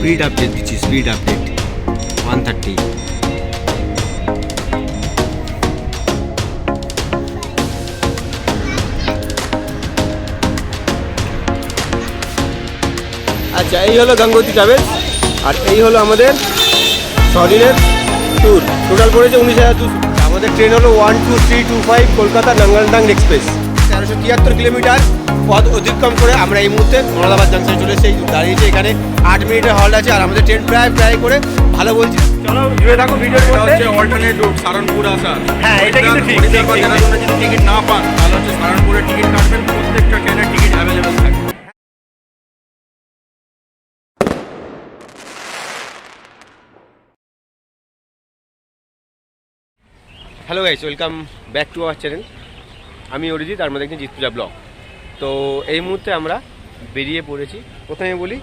Speed update দিচ্ছি speed update one thirty আচ্ছা এই হলো গঙ্গোত্রী ট্রাভেলস আর এই হলো আমাদের ছদিনের ট্যুর টোটাল পড়েছে উনিশ হাজার দুশো। আমাদের ট্রেন হলো one two three two five Kolkata Nangaldang express তেরোশো তিয়াত্তর কিলোমিটার পথ অতিক্রম করে আমরা এই মুহূর্তে মোরাদাবাদ জাংশনে চলে এসেছি। দাঁড়িয়েছি এখানে। আট মিনিটের হল্ট আছে আর আমাদের ট্রেন প্রায় প্রায় করে ভালো বলছি। চলো জুড়ে থাকো ভিডিওর মধ্যে হচ্ছে অল্টারনেট রুট সারনপুর আসা। হ্যাঁ, এটা কিন্তু ঠিক, ঠিক, বা যদি টিকিট না পান তাহলে হচ্ছে সারনপুরে টিকিট কাটবেন। প্রত্যেকটা ট্রেনের টিকিট অ্যাভেলেবেল থাকে hello guys welcome back to our channel আমি অরিজিৎ আর আমাদের দেখছেন জিতপুজা ব্লগ। তো এই মুহূর্তে আমরা বেরিয়ে পড়েছি। প্রথমে বলি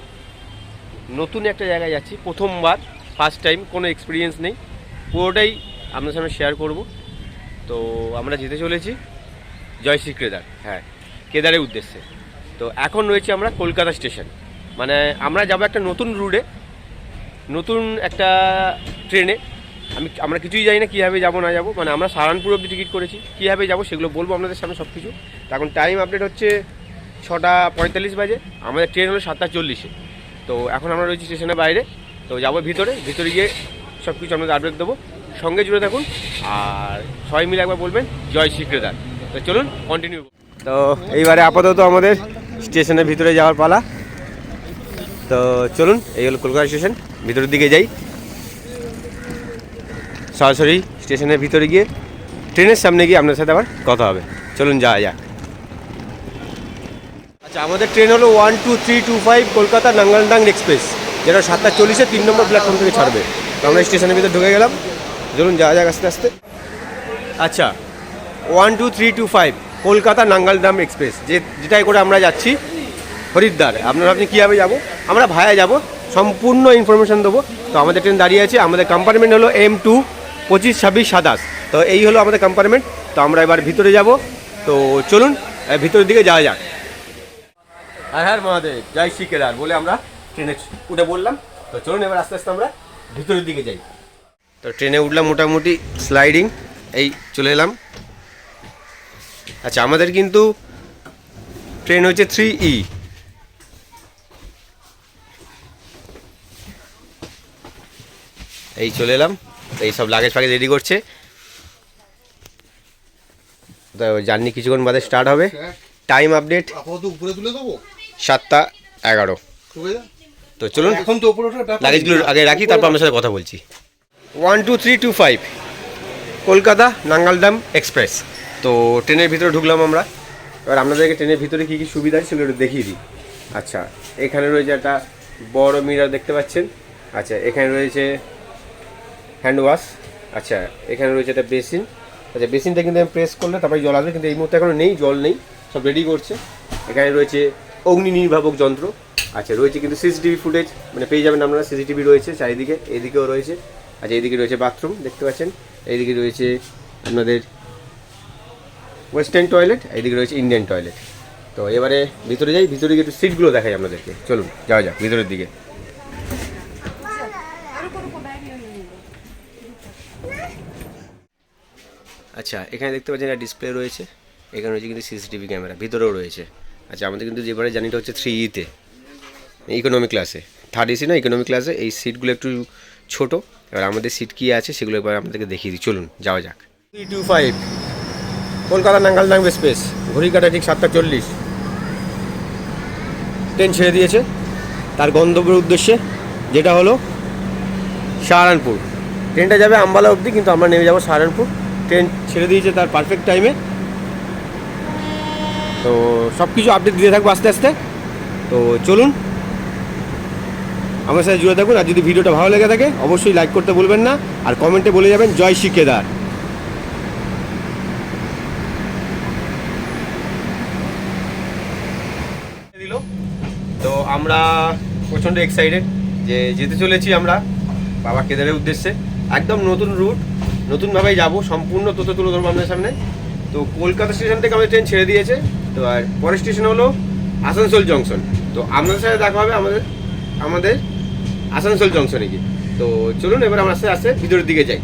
নতুন একটা জায়গায় যাচ্ছি, প্রথমবার ফার্স্ট টাইম কোনো এক্সপিরিয়েন্স নেই। পুরোটাই আপনার সামনে শেয়ার করব। তো আমরা যেতে চলেছি জয়শ্রী কেদার হ্যাঁ কেদারের উদ্দেশ্যে। তো এখন রয়েছে আমরা কলকাতা স্টেশন। মানে আমরা যাব একটা নতুন রুটে, নতুন একটা ট্রেনে। আমি, আমরা কিছুই জানি না কীভাবে যাব, না যাব। মানে আমরা সারানপুর অব্দি টিকিট করেছি, কীভাবে যাব সেগুলো বলব আপনাদের সামনে সব কিছু এখন টাইম আপডেট হচ্ছে ছটা পঁয়তাল্লিশ বাজে। আমাদের ট্রেন হলো সাতটা চল্লিশে। তো এখন আমরা রয়েছি স্টেশনের বাইরে। তো যাব ভিতরে ভিতরে গিয়ে সব কিছু আপনাদের আপডেট দেবো। সঙ্গে জুড়ে থাকুন, আর সবাই মিলে একবার বলবেন, জয় শ্রী তো চলুন কন্টিনিউ তো এইবারে আপাতত আমাদের স্টেশনের ভিতরে যাওয়ার পালা। তো চলুন, এই হলো কলকাতা স্টেশন, ভিতরের দিকে যাই। সরাসরি স্টেশনের ভিতরে গিয়ে, ট্রেনের সামনে গিয়ে আপনার সাথে আবার কথা হবে। চলুন, যাওয়া যাক। আচ্ছা আমাদের ট্রেন হলো one two three two five Kolkata Nangaldang express, যেটা সাতটা চল্লিশে তিন নম্বর প্ল্যাটফর্ম থেকে ছাড়বে। তো আমরা স্টেশনের ভিতরে ঢুকে গেলাম। চলুন, যাওয়া যাক আস্তে আস্তে। আচ্ছা one two three two five Kolkata Nangaldam express, যে যেটাই করে আমরা যাচ্ছি, হরিদ্বার। আপনারা আপনি কীভাবে যাব? আমরা ভায়া যাব, সম্পূর্ণ ইনফরমেশন দেবো। তো আমাদের ট্রেন দাঁড়িয়ে আছে। আমাদের কম্পার্টমেন্ট হলো এম টু পঁচিশ, ছাব্বিশ, সাতাশ। তো এই হলো আমাদের কম্পার্টমেন্ট তো আমরা এবার ভিতরে যাব। তো চলুন ভিতরের দিকে যাওয়া যাক। হ্যাঁ হ্যাঁ মহাদেব জয় শ্রী কেদার বলে আমরা ট্রেনে উঠে বললাম তো চলুন এবার আস্তে আস্তে আমরা ভিতরের দিকে যাই। তো ট্রেনে উঠলাম মোটামুটি স্লাইডিং এই চলে এলাম। আচ্ছা আমাদের কিন্তু ট্রেন হচ্ছে থ্রি ই এই চলে এলাম এই সব লাগেজ ফাগেজ রেডি করছে। জার্নি কিছুক্ষণ বাদে স্টার্ট হবে। টাইম আপডেট আপাতত উপরে তুলে দেবো? সাতটা এগারো। তো চলুন এখন তো লাগেজগুলো আগে রাখি তারপর আপনার সাথে কথা বলছি। One two three two five Kolkata Nangaldam express. তো ট্রেনের ভিতরে ঢুকলাম আমরা। এবার আপনাদেরকে ট্রেনের ভিতরে কী কী সুবিধা আছে সেগুলো একটু দেখিয়ে দিই। আচ্ছা এখানে রয়েছে একটা বড় মিরার দেখতে পাচ্ছেন। আচ্ছা এখানে রয়েছে হ্যান্ড ওয়াশ আচ্ছা এখানে রয়েছে একটা বেসিন আচ্ছা বেসিনটা কিন্তু আমি প্রেস করলে তারপরে জল আসবে কিন্তু এই মুহূর্তে এখনও নেই জল নেই সব রেডি করছে। এখানে রয়েছে অগ্নি নির্বাপক যন্ত্র। আচ্ছা রয়েছে কিন্তু সিসিটিভি ফুটেজ মানে পেয়ে যাবেন আপনারা, সিসিটিভি রয়েছে চারিদিকে, এদিকেও রয়েছে। আচ্ছা এইদিকে রয়েছে বাথরুম, দেখতে পাচ্ছেন। এইদিকে রয়েছে আপনাদের ওয়েস্টার্ন টয়লেট এইদিকে রয়েছে ইন্ডিয়ান টয়লেট। তো এবারে ভিতরে যাই, ভিতরে গিয়ে একটু সিটগুলো দেখাই আপনাদেরকে। চলুন, যাওয়া যাক, ভিতরের দিকে। আচ্ছা এখানে দেখতে পাচ্ছেন একটা ডিসপ্লে রয়েছে। এখানে রয়েছে কিন্তু সিসিটিভি ক্যামেরা, ভিতরেও রয়েছে। আচ্ছা আমাদের কিন্তু যেবারে জার্নিটা হচ্ছে থ্রি ইতে ইকোনমি ক্লাসে থার্ড এসি না ইকোনমি ক্লাসে এই সিটগুলো একটু ছোট। এবার আমাদের সিট কী আছে সেগুলো এবার আমাদেরকে দেখিয়ে দিই। চলুন, যাওয়া যাক। Three two five Kolkata Nangaldang express ঘড়ি কাটা ঠিক সাতটা চল্লিশ। ট্রেন ছেড়ে দিয়েছে, তার গন্তব্যের উদ্দেশ্যে যেটা হলো সাহারানপুর। ট্রেনটা যাবে আম্বালা অবধি, কিন্তু আমরা নেমে যাব সাহারানপুর। ট্রেন ছেড়ে দিয়েছে তার পারফেক্ট টাইমে তো সব কিছু আপডেট দিয়ে থাকব আস্তে আস্তে। তো চলুন, আমার সাথে জুড়ে থাকুন, আর যদি ভিডিওটা ভালো লেগে থাকে, অবশ্যই লাইক করতে বলবেন না, আর কমেন্টে বলে যাবেন, জয় শ্রী কেদার তো আমরা প্রচণ্ড এক্সাইটেড যে যেতে চলেছি আমরা বাবা কেদারের উদ্দেশ্যে। একদম নতুন রুট নতুনভাবেই যাব, সম্পূর্ণ তথ্য তুলে ধরবো আপনাদের সামনে। তো কলকাতা স্টেশন থেকে আমাদের ট্রেন ছেড়ে দিয়েছে। তো আর পরের স্টেশন হলো আসানসোল জংশন তো আপনাদের সাথে দেখা হবে আমাদের আমাদের আসানসোল জংশনে গিয়ে। তো চলুন এবার আমরা আস্তে আস্তে ভিতরের দিকে যাই।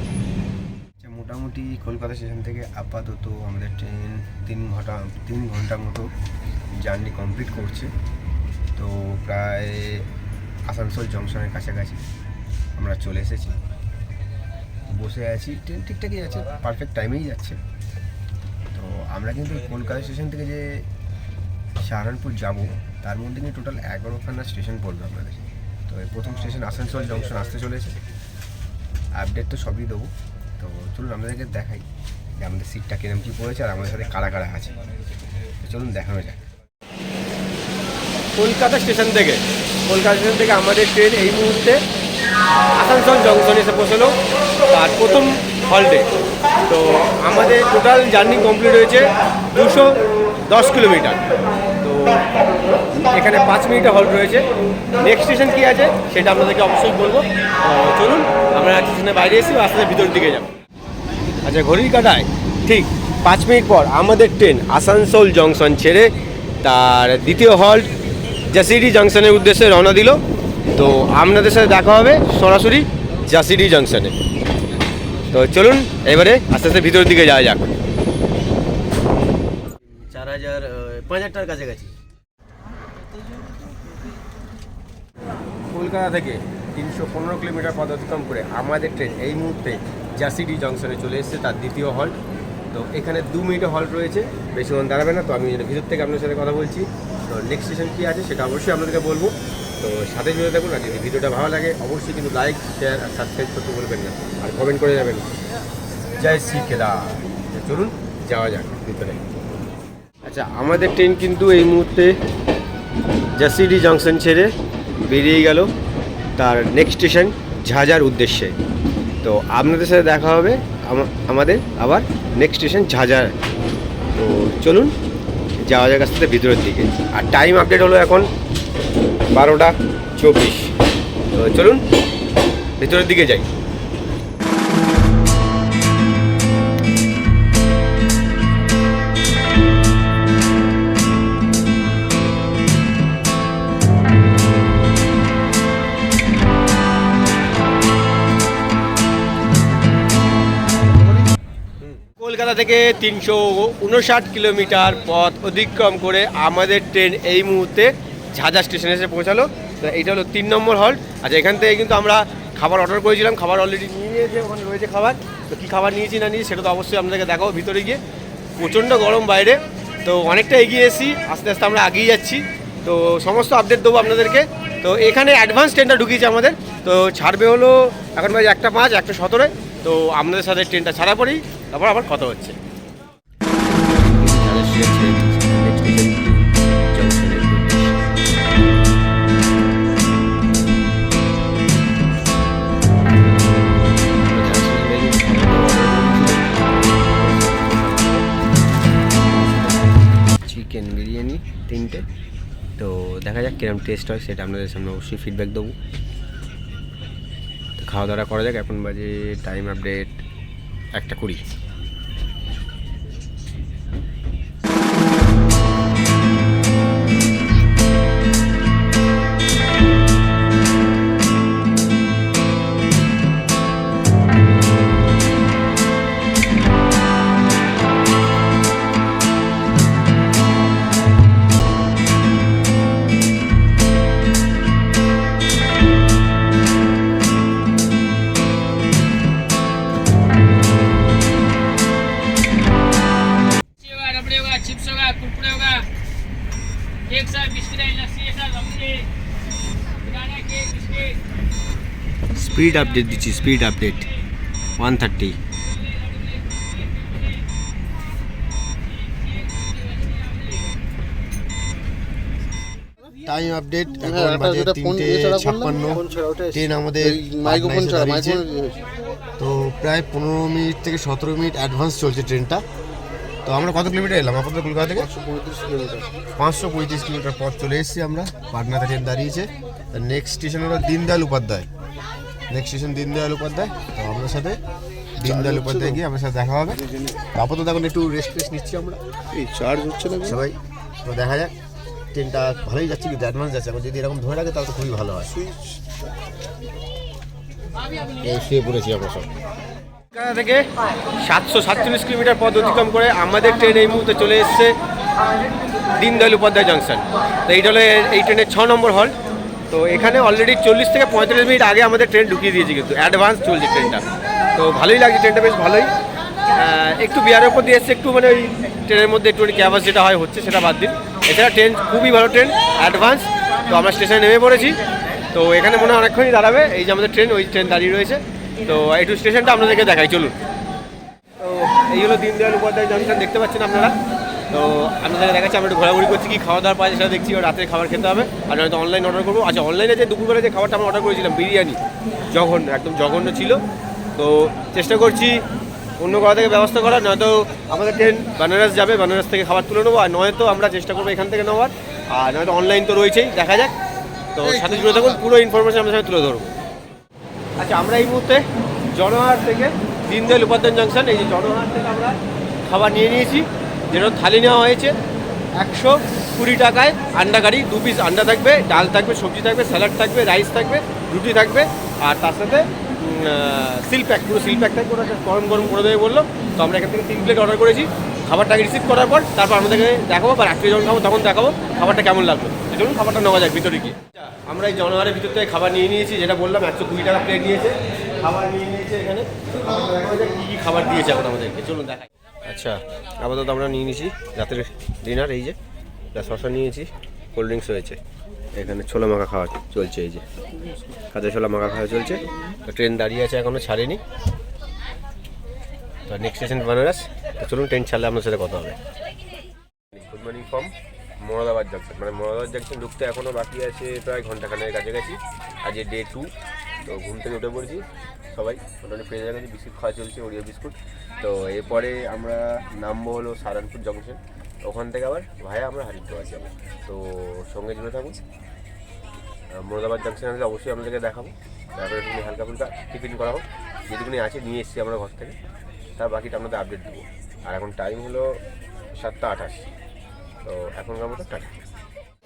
আচ্ছা, মোটামুটি কলকাতা স্টেশন থেকে আপাতত আমাদের ট্রেন তিন ঘণ্টা তিন ঘণ্টা মতো জার্নি কমপ্লিট করছে। তো প্রায় আসানসোল জংশনের কাছাকাছি আমরা চলে এসেছি। বসে আছি ট্রেন ঠিকঠাকই আছে পারফেক্ট টাইমেই যাচ্ছে। আমরা কিন্তু কলকাতা স্টেশন থেকে যে সাহারানপুর যাব, তার মধ্যে কিন্তু টোটাল এগারোখানা স্টেশন পড়বে আপনাদের তো প্রথম স্টেশন আসানসোল জংশন আসতে চলেছে। আপডেট তো সবই দেবো। তো চলুন আপনাদেরকে দেখাই যে আমাদের সিটটা কিরম কী পড়েছে আর আমাদের সাথে কারা কারা আছে। তো চলুন দেখানো যাক। কলকাতা স্টেশন থেকে, কলকাতা স্টেশন থেকে আমাদের ট্রেন এই মুহূর্তে আসানসোল জংশন এসে পৌঁছলো। আর প্রথম হল্টে তো আমাদের টোটাল জার্নি কমপ্লিট হয়েছে দুশো দশ কিলোমিটার। তো এখানে পাঁচ মিনিটের হল্ট রয়েছে। নেক্সট স্টেশন কী আছে সেটা আপনাদেরকে অবশ্যই বলব। চলুন, আমরা স্টেশনের বাইরে এসে আস্তে ভিতরের দিকে যাব। আচ্ছা ঘড়ির কাটায়, ঠিক পাঁচ মিনিট পর আমাদের ট্রেন আসানসোল জংশন ছেড়ে তার দ্বিতীয় হল্ট জাসিডি জংশনের উদ্দেশ্যে রওনা দিল। তো আপনাদের সাথে দেখা হবে সরাসরি জাসিডি জংশনে। তো চলুন এবারে আস্তে আস্তে ভিতরের দিকে যাওয়া যাক। চার হাজার পাঁচ হাজার টাকার কাছাকাছি। কলকাতা থেকে তিনশো পনেরো কিলোমিটার পথ অতিক্রম করে আমাদের ট্রেন এই মুহূর্তে জাসিডি জংশনে চলে এসেছে তার দ্বিতীয় হল্ট তো এখানে দু মিনিটের হল্ট রয়েছে বেশিক্ষণ দাঁড়াবে না তো আমি ভিতর থেকে আপনার সাথে কথা বলছি। তো নেক্সট স্টেশন কী আছে সেটা অবশ্যই আপনাদেরকে বলব। তো সাথে জুড়ে থাকুন, আর যদি ভিডিওটা ভালো লাগে, অবশ্যই কিন্তু লাইক শেয়ার আর সাবস্ক্রাইব করতে বলবেন না। আর কমেন্ট করে যাবেন। জয় শ্রী কেদার। চলুন, যাওয়া যাক ভিতরে। আচ্ছা আমাদের ট্রেন কিন্তু এই মুহূর্তে জাসিডি জংশন ছেড়ে বেরিয়ে গেল তার নেক্সট স্টেশন ঝাঁঝার উদ্দেশ্যে। তো আপনাদের সাথে দেখা হবে আমাদের আবার নেক্সট স্টেশন ঝাঁঝার। তো চলুন, যাওয়া যাক আস্তে ভিতরের দিকে। আর টাইম আপডেট হলো এখন বারোটা চব্বিশ। তো চলুন, ভেতরের দিকে যাই। কলকাতা থেকে তিনশো উনষাট কিলোমিটার পথ অতিক্রম করে আমাদের ট্রেন এই মুহূর্তে ঝাঁঝা স্টেশনে এসে পৌঁছালো। তো এইটা হলো তিন নম্বর হল্ট আচ্ছা এখান থেকে কিন্তু আমরা খাবার অর্ডার করেছিলাম। খাবার অলরেডি নিয়ে নিয়েছে, ওখানে রয়েছে খাবার। তো কী খাবার নিয়েছি না নিয়েছি, সেটা তো অবশ্যই আপনাদেরকে দেখাবো ভিতরে গিয়ে। প্রচণ্ড গরম বাইরে। তো অনেকটা এগিয়ে এসেছি, আস্তে আস্তে আমরা আগিয়ে যাচ্ছি। তো সমস্ত আপডেট দেবো আপনাদেরকে। তো এখানে অ্যাডভান্স ট্রেনটা ঢুকিয়েছে আমাদের। তো ছাড়বে হলো, এখন বাজে একটা পাঁচ, একটা সতেরোয়। তো আপনাদের সাথে ট্রেনটা ছাড়া পরেই তারপর আবার কথা হচ্ছে। তিনটে। তো দেখা যাক কিরম টেস্ট হয়, সেটা আপনাদের সামনে অবশ্যই ফিডব্যাক দেবো। তো খাওয়া দাওয়া করা যাক, এখন বাজে টাইম আপডেট একটা কুড়ি। স্পিড আপডেট দিচ্ছি speed update one thirty time update এখন বাজে তিনটে ছাপ্পান্ন। ট্রেন আমাদের দাঁড়িয়েছে। তো প্রায় পনেরো মিনিট থেকে সতেরো মিনিট অ্যাডভান্স চলছে ট্রেনটা তো আমরা কত কিলোমিটার এলাম? আপাতত কলকাতা থেকে পাঁচশো পঁয়ত্রিশ কিলোমিটার পথ চলে এসেছি আমরা। পাটনাতে ট্রেন দাঁড়িয়েছে। নেক্সট স্টেশন হলো দীনদয়াল উপাধ্যায়। নেক্সট স্টেশন দীনদয়াল উপাধ্যায় তো আপনার সাথে দীনদয়াল উপাধ্যায় গিয়ে আমাদের সাথে দেখা হবে। তো আপাতত এখন একটু রেস্ট ফেস্ট নিচ্ছি আমরা। এই চার্জ হচ্ছে না সবাই তো দেখা যাক। ট্রেনটা ভালোই যাচ্ছে কিন্তু অ্যাডভান্স যাচ্ছে। এখন যদি এরকম ধরে রাখে তাহলে তো খুবই ভালো হয়। এই শুয়ে পড়েছি আমরা সব। কলকাতা থেকে সাতশো সাতচল্লিশ কিলোমিটার পথ অতিক্রম করে আমাদের ট্রেন এই মুহূর্তে চলে এসছে দীনদয়াল উপাধ্যায় জংশন তো এইটা হলো এই ট্রেনের ছ নম্বর হল তো এখানে অলরেডি চল্লিশ থেকে পঁয়তাল্লিশ মিনিট আগে আমাদের ট্রেন ঢুকিয়ে দিয়েছে কিন্তু অ্যাডভান্স চলছে ট্রেনটা তো ভালোই লাগছে ট্রেনটা বেশ ভালোই। একটু বিয়ারের উপর দিয়ে এসছে, একটু মানে ওই ট্রেনের মধ্যে একটু ক্যাভাস যেটা হয় হচ্ছে সেটা বাদ দিন। এছাড়া ট্রেন খুবই ভালো ট্রেন অ্যাডভান্স তো আমরা স্টেশনে নেমে পড়েছি। তো এখানে মনে হয় অনেকক্ষণই দাঁড়াবে। এই যে আমাদের ট্রেন ওই ট্রেন দাঁড়িয়ে রয়েছে। তো একটু স্টেশনটা আপনাদেরকে দেখাই, চলুন। তো এই হলো দীনদয়াল উপাধ্যায় জংশন দেখতে পাচ্ছেন আপনারা? তো আপনাদেরকে দেখাচ্ছি আমরা একটু ঘোরাঘুরি করছি কি খাওয়া দাওয়ার পাওয়া সেটা দেখছি রাতের খাবার খেতে হবে। আর নয়তো অনলাইন অর্ডার করব। আচ্ছা অনলাইনে যে দুপুরবেলা যে খাবারটা আমরা অর্ডার করেছিলাম বিরিয়ানি জঘন্য একদম জঘন্য ছিল। তো চেষ্টা করছি অন্য কোথা থেকে ব্যবস্থা করার নয়তো আমাদের ট্রেন বেনারস যাবে বেনারস থেকে খাবার তুলে নেব আর নয়তো আমরা চেষ্টা করব এখান থেকে নেওয়ার। আর নয়তো অনলাইন তো রয়েছেই দেখা যাক। তো সাথে জুড়ে থাকুন পুরো ইনফরমেশন আমাদের সাথে তুলে ধরবো। আচ্ছা আমরা এই মুহূর্তে জনহাট থেকে দীনদয়াল উপাধ্যায় জাংশন এই যে জনহাট থেকে আমরা খাবার নিয়ে নিয়েছি। যেটা থালি নেওয়া হয়েছে। একশো কুড়ি টাকায় আন্ডা কারি, দু পিস আন্ডা থাকবে, ডাল থাকবে, সবজি থাকবে স্যালাড থাকবে রাইস থাকবে, রুটি থাকবে, আর তার সাথে সিল প্যাক পুরো সিল প্যাক থাকবে, ওটা গরম গরম করে দেবে বলল। তো আমরা এখান থেকে তিন প্লেট অর্ডার করেছি। খাবারটাকে রিসিভ করার পর তারপর আমাদেরকে দেখাবো বা রাত্রে যখন খাব তখন দেখাবো খাবারটা কেমন লাগবে তো জন্য খাবারটা নেওয়া যাক ভিতরে গিয়ে। আমরা এই জনহারের ভিতর থেকে খাবার নিয়ে নিয়েছি, যেটা বললাম, একশো কুড়ি টাকা প্লেট নিয়েছে। খাবার নিয়ে নিয়েছে এখানে। কী কী খাবার দিয়েছে এখন আমাদেরকে। চলুন, দেখাই। আচ্ছা আপাতত আমরা নিয়ে নিয়েছি রাতের ডিনার এই যে শশা নিয়েছি কোল্ড ড্রিঙ্কস হয়েছে। এখানে ছোলা মাখা খাওয়া চলছে, এই যে। কাঁচা ছোলা মাখা খাওয়া চলছে। ট্রেন দাঁড়িয়ে আছে এখনও ছাড়েনি। তো নেক্সট স্টেশন বেনারস তো চলুন ট্রেন ছাড়লে আপনার সাথে কথা হবে। Good morning from Moradabad junction মানে মোরাদাবাদ জাংশন ঢুকতে এখনও বাকি আছে, প্রায় ঘন্টাখানেক কাছাকাছি আজ ডে টু তো ঘুম থেকে উঠে পড়েছি। সবাই। মোটামুটি হয়ে গেছে বিস্কুট খাওয়া চলছে ওরিও বিস্কুট। তো এরপরে আমরা নামবো হলো সারানপুর জংশন ওখান থেকে আবার ভাইয়া আমরা হারিদ্বার যাব। তো সঙ্গে জুড়ে থাকুন। মোরাদাবাদ জাংশন আসলে অবশ্যই আপনাদেরকে দেখাবো। তারপরে একটুখানি হালকা ফুলকা টিফিন করা হোক যেটুকুনি আছে নিয়ে এসেছি আমরা ঘর থেকে। তার বাকিটা আপনাদের আপডেট দেবো। আর এখন টাইম হলো সাতটা আঠাশ। তো এখনকার মতো টাটা।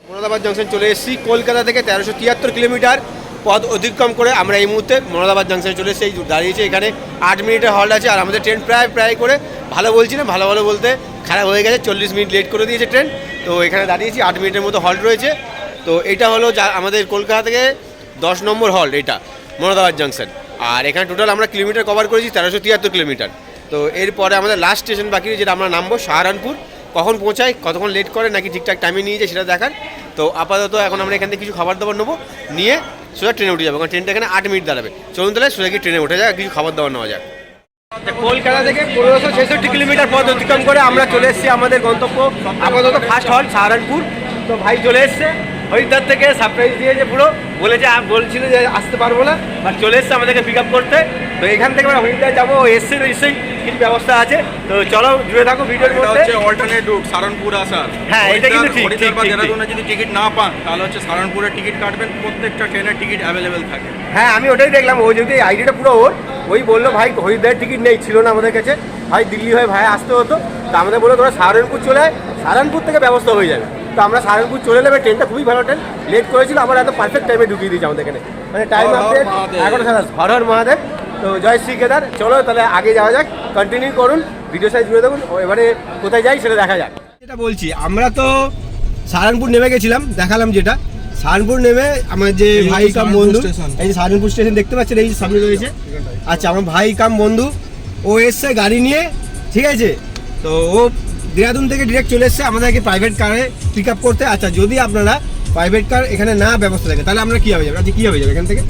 মোরাদাবাদ জংশন চলে এসেছি। কলকাতা থেকে তেরোশো তিয়াত্তর কিলোমিটার। পথ অতিক্রম করে আমরা এই মুহূর্তে মোরাদাবাদ জংশনে চলে এসেছি। দাঁড়িয়েছি এখানে আট মিনিটের হল্ট আছে, আর আমাদের ট্রেন প্রায় প্রায় করে ভালো বলছি না, ভালো ভালো বলতে খারাপ হয়ে গেছে, চল্লিশ মিনিট লেট করে দিয়েছে ট্রেন তো এখানে দাঁড়িয়েছি, আট মিনিটের মতো হল্ট রয়েছে। তো এটা হলো যা আমাদের কলকাতা থেকে দশ নম্বর হল্ট এটা, মোরাদাবাদ জংশন আর এখানে টোটাল আমরা কিলোমিটার কভার করেছি তেরোশো তিয়াত্তর কিলোমিটার তো এরপরে আমাদের লাস্ট স্টেশন বাকি যেটা আমরা নামবো সাহারানপুর। কখন পৌঁছায়, কতক্ষণ লেট করে, নাকি ঠিকঠাক টাইমে নিয়ে যায় সেটা দেখার। তো আপাতত এখন আমরা এখান থেকে কিছু খাবার দাবার নেব, নিয়ে সোজা ট্রেনে উঠে যাবে, কারণ ট্রেনটা এখানে আট মিনিট দাঁড়াবে। চলুন তাহলে সোজা গিয়ে ট্রেনে উঠে যায় কিছু খাবার দাবার নেওয়া যাক। কলকাতা থেকে পনেরোশো ছেষট্টি কিলোমিটার পথ অতিক্রম করে আমরা চলে এসেছি আমাদের গন্তব্য, আপাতত ফার্স্ট হল সাহারানপুর। তো ভাই চলে এসছে, হরিদ্বার থেকে সারপ্রাইজ দিয়েছে পুরো। বলেছে বলছিল যে আসতে পারব না আর চলে এসছে আমাদেরকে পিক আপ করতে। তো এখান থেকে আমরা হরিদ্বার যাব এসছে নিশ্চয়ই। কিছু ব্যবস্থা আছে। তো চলো জুড়ে থাকো ভিডিওর মধ্যে। হচ্ছে অল্টারনেট রুট সারানপুর আসার। হ্যাঁ, এটা কিন্তু ঠিক, ঠিক, ঠিক, যদি টিকিট না পান তাহলে হচ্ছে সারানপুরে টিকিট কাটবেন প্রত্যেকটা ট্রেনের টিকিট অ্যাভেলেবেল থাকে। হ্যাঁ আমি ওটাই দেখলাম ও যদি আইডিটা পুরো ওর ওই বলল ভাই হরিদ্বারের টিকিট নেই ছিল না আমাদের কাছে। ভাই দিল্লি হয়ে ভাই আসতে হতো। তো আমাদের বলল তোরা সাহারানপুর চলে আয় সাহারানপুর থেকে ব্যবস্থা হয়ে যাবে। তো আমরা সাহারানপুর চলে নেবে ট্রেনটা খুবই ভালো ট্রেন। লেট করেছিল আবার এত পারফেক্ট টাইমে ঢুকিয়ে দিয়েছি আমাদের এখানে। মানে টাইম আপডেট হর হর মহাদেব। তো জয় শ্রী কেদার। চলো তাহলে আগে যাওয়া যাক। কন্টিনিউ করুন। ভিডিও সাইজ জুড়ে দেখুন। ও এবারে কোথায় যাই সেটা দেখা যাক। যেটা বলছি আমরা তো সাহারানপুর নেমে গেছিলাম দেখালাম যেটা। সাহারানপুর নেমে আমার যে ভাই কাম বন্ধু এই যে সাহারানপুর স্টেশন দেখতে পাচ্ছেন এই সামনে রয়েছে। আচ্ছা আমার ভাই কাম বন্ধু ও এসছে গাড়ি নিয়ে ঠিক আছে? তো ও দেরাদুন থেকে ডিরেক্ট চলে এসছে আমাদেরকে প্রাইভেট কারে পিক আপ করতে। আচ্ছা যদি আপনারা প্রাইভেট কার এখানে না ব্যবস্থা থাকে তাহলে আমরা কী হবে যাবে? আচ্ছা কি হবে যাবে এখান থেকে?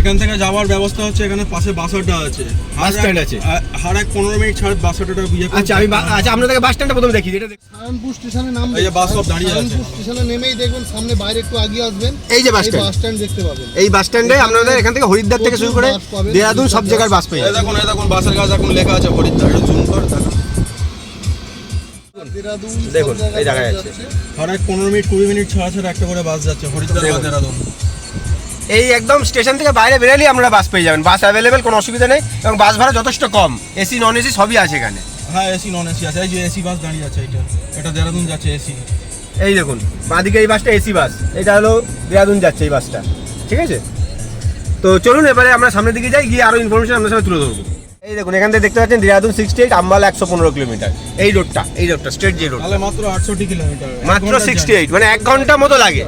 এখান থেকে যাওয়ার ব্যবস্থা হচ্ছে এখানে পাশে বাস আড্ডা আছে। বাস স্ট্যান্ড আছে। হার এক পনেরো মিনিট ছাড় বাস আড্ডাটা বিয়ে আচ্ছা আমি বা- আচ্ছা আপনাদেরকে বাস স্ট্যান্ডটা প্রথমে দেখি যেটা দেখ- সারানপুর স্টেশনে নামবেন এই যে বাস সব দাঁড়িয়ে আছে। স্টেশনে নেমেই দেখবেন সামনে বাইরে একটু আগিয়ে আসবেন। এই যে বাস স্ট্যান্ড বাস স্ট্যান্ড দেখতে পাবেন। এই বাস স্ট্যান্ডে আপনাদের এখান থেকে হরিদ্বার থেকে শুরু করে দেরাদুন সব জায়গার বাস পেয়ে এই যাবেন। দেখুন এই দেখুন বাসের কাছে এখন লেখা আছে হরিদ্বার। এটা জুম কর দেখুন। দেরাদুন দেখুন, জায়গায় এই বাস যাচ্ছে। হার এক পনেরো মিনিট কুড়ি মিনিট ছাড়া ছাড়া একটা করে বাস যাচ্ছে হরিদ্বার দেরাদুন। এই একদম স্টেশন থেকে বাইরে বেরোলেই আপনারা বাস পেয়ে যাবেন। বাস অ্যাভেলেবেল কোনো অসুবিধা নেই এবং বাস ভাড়া যথেষ্ট কম। এসি নন এসি সবই আছে এখানে। হ্যাঁ এসি নন এসি আছে। এই যে এসি বাস দাঁড়িয়ে আছে এটা এটা দেরাদুন যাচ্ছে এসি এই দেখুন বাঁদিকে এই বাসটা এসি বাস। এটা হলো দেরাদুন যাচ্ছে এই বাসটা। ঠিক আছে? তো চলুন এবারে আমরা সামনের দিকে যাই গিয়ে আরও ইনফরমেশন আপনার সাথে তুলে ধরবো। এই দেখুন এখান থেকে দেখতে পাচ্ছেন দেরাদুন সিক্সটি এইট আম্বালা একশো পনেরো কিলোমিটার। এই রোডটা এই রোডটা স্ট্রেট যে রোড মাত্র আটষট্টি কিলোমিটার। মাত্র সিক্সটি এইট মানে এক ঘণ্টা মতো লাগে।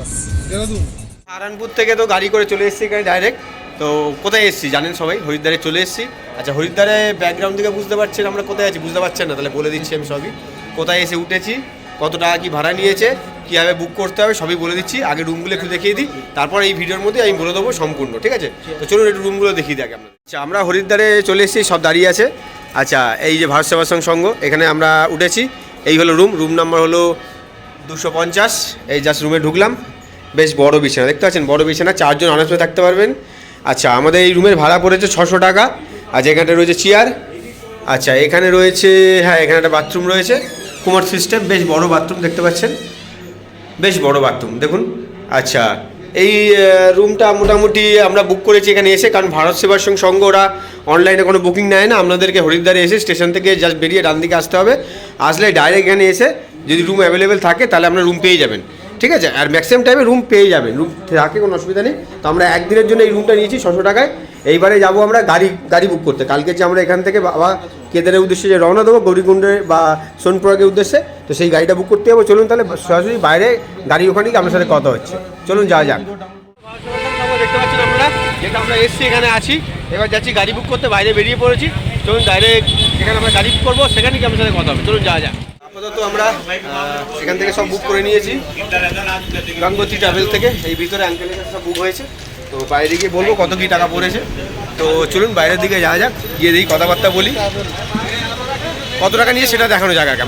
দেরাদুন। সাহারানপুর থেকে তো গাড়ি করে চলে এসেছি এখানে ডাইরেক্ট তো কোথায় এসেছি জানেন সবাই? হরিদ্বারে চলে এসেছি। আচ্ছা হরিদ্বারে ব্যাকগ্রাউন্ড থেকে বুঝতে পারছেন আমরা কোথায় আছি? বুঝতে পারছেন না, তাহলে বলে দিচ্ছি আমি সবই। কোথায় এসে উঠেছি? কত টাকা কি ভাড়া নিয়েছে? কীভাবে বুক করতে হবে? সবই বলে দিচ্ছি। আগে রুমগুলো একটু দেখিয়ে দিই। তারপর এই ভিডিওর মধ্যে আমি বলে দেবো সম্পূর্ণ, ঠিক আছে? তো চলুন একটু রুমগুলো দেখিয়ে আগে আপনাদের। আচ্ছা আমরা হরিদ্বারে চলে এসেছি, সব দাঁড়িয়ে আছে। আচ্ছা এই যে ভারত সেবাশ্রম সংঘ, এখানে আমরা উঠেছি। এই হলো রুম রুম নাম্বার হলো দুশো পঞ্চাশ। এই জাস্ট রুমে ঢুকলাম। বেশ বড় বিছানা, দেখতে পাচ্ছেন বড় বিছানা, চারজন আরামসে থাকতে পারবেন। আচ্ছা আমাদের এই রুমের ভাড়া পড়েছে ছশো টাকা, আর এখানটা রয়েছে চেয়ার আচ্ছা এখানে রয়েছে হ্যাঁ এখানে একটা বাথরুম রয়েছে, কুমার সিস্টেম বেশ বড় বাথরুম দেখতে পাচ্ছেন। বেশ বড় বাথরুম দেখুন। আচ্ছা এই রুমটা মোটামুটি আমরা বুক করেছি এখানে এসে, কারণ ভারত সেবাশ্রম সংঘ ওরা অনলাইনে কোনো বুকিং নেয় না। আপনাদেরকে হরিদ্বারে এসে স্টেশন থেকে জাস্ট বেরিয়ে ডান দিকে আসতে হবে। আসলে ডাইরেক্ট এখানে এসে যদি রুম অ্যাভেলেবেল থাকে, তাহলে আপনার রুম পেয়ে যাবেন। ঠিক আছে? আর ম্যাক্সিমাম টাইমে রুম পেয়ে যাবেন। রুম থাকে, কোনো অসুবিধা নেই। তো আমরা একদিনের জন্য এই রুমটা নিয়েছি ছশো টাকায়। এইবারে যাব আমরা গাড়ি গাড়ি বুক করতে। কালকে যে আমরা এখান থেকে বাবা কেদারের উদ্দেশ্যে যে রওনা দেবো, গৌরীকুণ্ডে বা সোনপুরাগের উদ্দেশ্যে, তো সেই গাড়িটা বুক করতে যাব। চলুন তাহলে সরাসরি বাইরে গাড়ি ওখানে গিয়ে আপনার সাথে কথা হচ্ছে। চলুন, যাওয়া যাক। দেখতে আমরা যেটা আমরা এসছি, এখানে আছি। এবার যাচ্ছি, গাড়ি বুক করতে। বাইরে বেরিয়ে পড়েছি। চলুন ডাইরেক্ট এখানে আমরা গাড়ি বুক করব। সেখানে কি আপনার সাথে কথা হবে। চলুন, যাওয়া যাক। আপাতত আমরা এখান থেকে সব বুক করে নিয়েছি। গঙ্গোত্রী ট্রাভেল থেকে, এই ভিতরে আঙ্কেলের কাছে সব বুক হয়েছে। তো বাইরে গিয়ে বলব কত কি টাকা পড়েছে। তো চলুন বাইরের দিকে যাওয়া যাক, গিয়ে দেখি কথাবার্তা বলি। কত টাকা নিয়ে সেটা দেখানো যাক আগে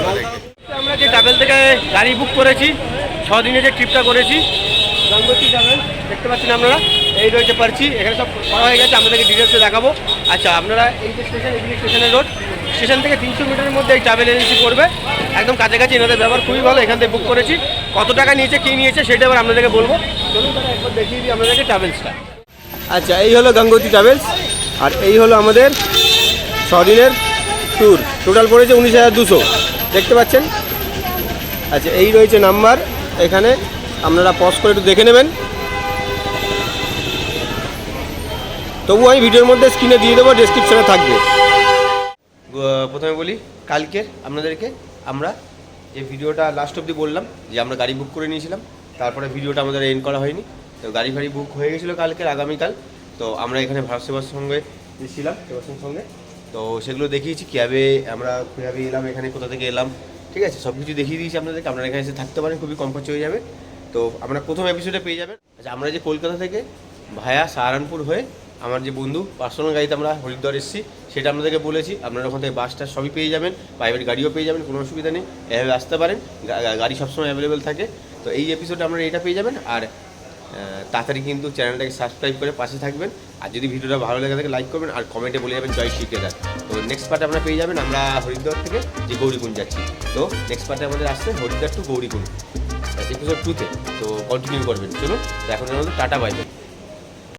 আমরা যে ট্রাভেল থেকে গাড়ি বুক করেছি, ছ দিনের যে ট্রিপটা করেছি, গঙ্গোত্রী ট্রাভেল দেখতে পাচ্ছেন আপনারা? এই রয়েছে পারছি এখানে সব করা হয়ে গেছে, আপনাদেরকে ডিটেলসে দেখাবো। আচ্ছা আপনারা এই যে স্টেশন এদিকে স্টেশনের রোড স্টেশন থেকে তিনশো মিটারের মধ্যে এই ট্রাভেল এজেন্সি করবে। একদম কাছাকাছি এনাদের ব্যবহার, খুবই ভালো, এখান থেকে বুক করেছি। কত টাকা নিয়েছে, কী নিয়েছে, সেটা এবার আপনাদেরকে বলব। চলুন তাহলে একবার দেখিয়ে দিই আপনাদেরকে ট্রাভেলসটা আচ্ছা এই হলো গঙ্গোত্রী ট্রাভেলস আর এই হলো আমাদের ছদিনের ট্যুর টোটাল পড়েছে উনিশ হাজার দুশো। দেখতে পাচ্ছেন? আচ্ছা এই রয়েছে নাম্বার। এখানে আপনারা পজ করে একটু দেখে নেবেন। তবু আমি ভিডিওর মধ্যে স্ক্রিনে দিয়ে দেবো ডেসক্রিপশনে থাকবে। প্রথমে বলি, কালকের আপনাদেরকে আমরা যে ভিডিওটা লাস্ট অবধি বললাম, যে আমরা গাড়ি বুক করে নিয়েছিলাম, তারপরে ভিডিওটা আমাদের এন্ড করা হয়নি। তো গাড়ি ফাড়ি বুক হয়ে গেছিল কালকের, আগামীকাল। তো আমরা এখানে ভারত সেবার সঙ্গে এসেছিলাম সেবার সঙ্গে। তো সেগুলো দেখিয়েছি, কীভাবে আমরা কীভাবে এলাম, এখানে কোথা থেকে এলাম, ঠিক আছে? সব কিছু দেখিয়ে দিয়েছি আপনাদেরকে, আপনারা এখানে এসে থাকতে পারেন, খুবই কম খরচে হয়ে যাবে। তো আমরা প্রথম এপিসোডে পেয়ে যাবেন। আচ্ছা আমরা যে কলকাতা থেকে ভায়া সাহারানপুর হয়ে আমার যে বন্ধু পার্সোনাল গাড়িতে আমরা হরিদ্বার এসেছি, সেটা আপনাদেরকে বলেছি। আপনারা ওখান থেকে বাসটা সবই পেয়ে যাবেন প্রাইভেট গাড়িও পেয়ে যাবেন, কোনো অসুবিধা নেই। এভাবে আসতে পারেন গাড়ি সবসময় অ্যাভেলেবেল থাকে। তো এই এপিসোডে আপনারা এটা পেয়ে যাবেন, আর তাড়াতাড়ি কিন্তু চ্যানেলটাকে সাবস্ক্রাইব করে পাশে থাকবেন। আর যদি ভিডিওটা ভালো লেগে থাকে লাইক করবেন, আর কমেন্টে বলে যাবেন, জয় শিখেদার তো নেক্সট পার্টে আপনারা পেয়ে যাবেন, আমরা হরিদ্বার থেকে যে গৌরীকুণ্ড যাচ্ছি। তো নেক্সট পার্টে আমাদের আসছে হরিদ্বার টু গৌরীকুণ্ড। এপিসোড টুতে তো কন্টিনিউ করবেন। চলুন, এখন আমাদের টাটা বাইবে